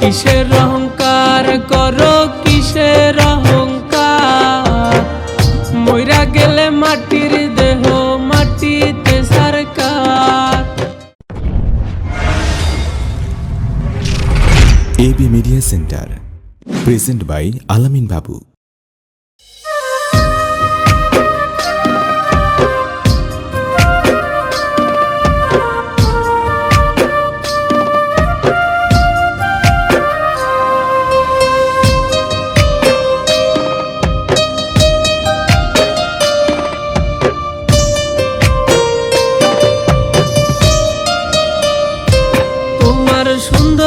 কিসের অহংকার? করো কিসের অহংকার? মইরা গেলে মাটির দেহ মাটিতে সরকার। AB media centre present by Alamin Babu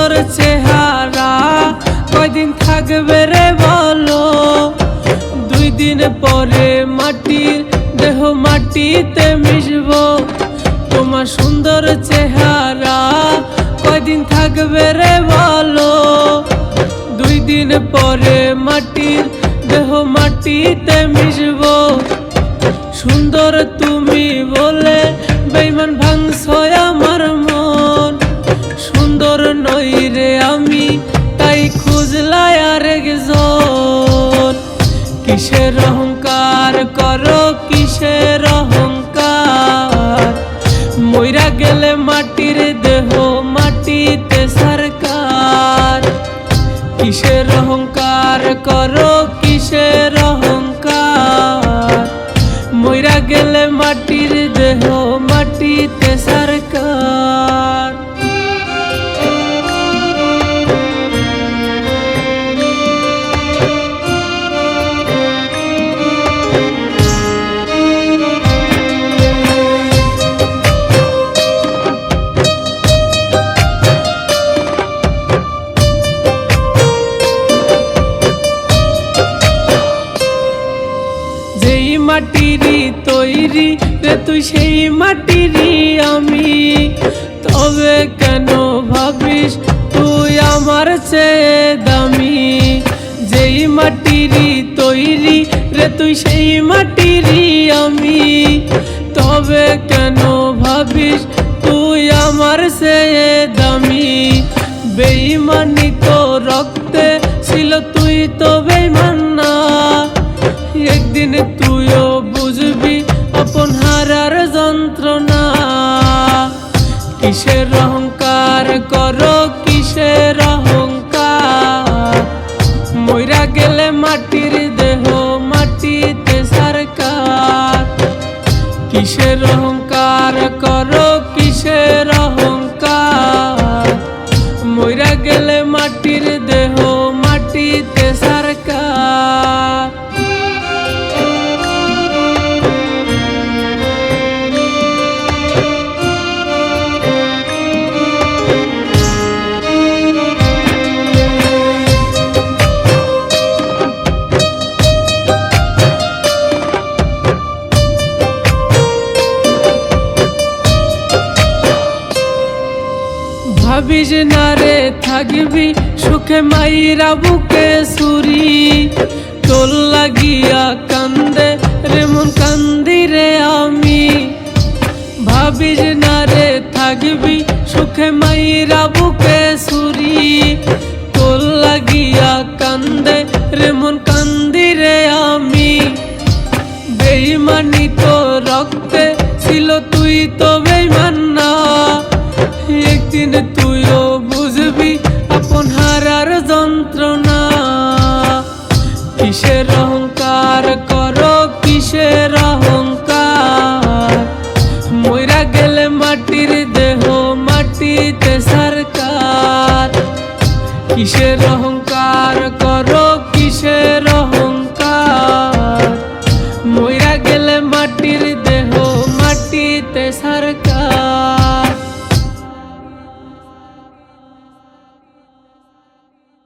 সুন্দর চেহারা কয়দিন থাকবে রে বলো? দুই দিন পরে মাটির দেহ মাটিতে মিশবো। তোমার সুন্দর চেহারা কয়দিন থাকবে রে বলো? দুই দিন পরে মাটির দেহ মাটিতে মিশবো। সুন্দর তুমি বলে বেইমান ভাঙছ আমার নই রে আমি, তাই খুঁজলাই আর একজন কিসের অহংকার করো, কিসের অহংকার? মইরা গেলে মাটির দেহ, মাটিতে সরকার। কিসের অহংকার করো, কিসের অহংকার? মইরা গেলে মাটির দেহ তৈরি রে তুই সেই মাটিরই আমি। তবে কেন ভাবিস তুই আমার চেয়ে দামি? যেই মাটিরই তৈরি রে তুই সেই মাটিরই আমি। তবে কেন ভাবিস তুই আমার চেয়ে দামি? বেইমানি তো রক্তে ছিল তুই তো বেইমান না। একদিন তুইও কিসের অহংকার? করো কিসের অহংকার? মইরা গেলে মাটির দেহ, মাটিতে সরকার। কিসের অহংকার? করো কিসের অহংকার? মইরা গেলে মাটির দেহ ভাবিস না রে, থাকবি সুখে মাইরা বুকে সুরি তোর লাগিয়া কান্দে রে, মন কান্দি রে আমি। ভাবিস না রে, থাকবি সুখে মাইরা বুকে সুরি একদিন তুইও বুঝবি আপন হারার যন্ত্রণা। কিসের অহংকার করো, কিসের অহংকার? মইরা গেলে মাটির দেহ মাটিতে সরকার। কিসের অহংকার করো, কিসের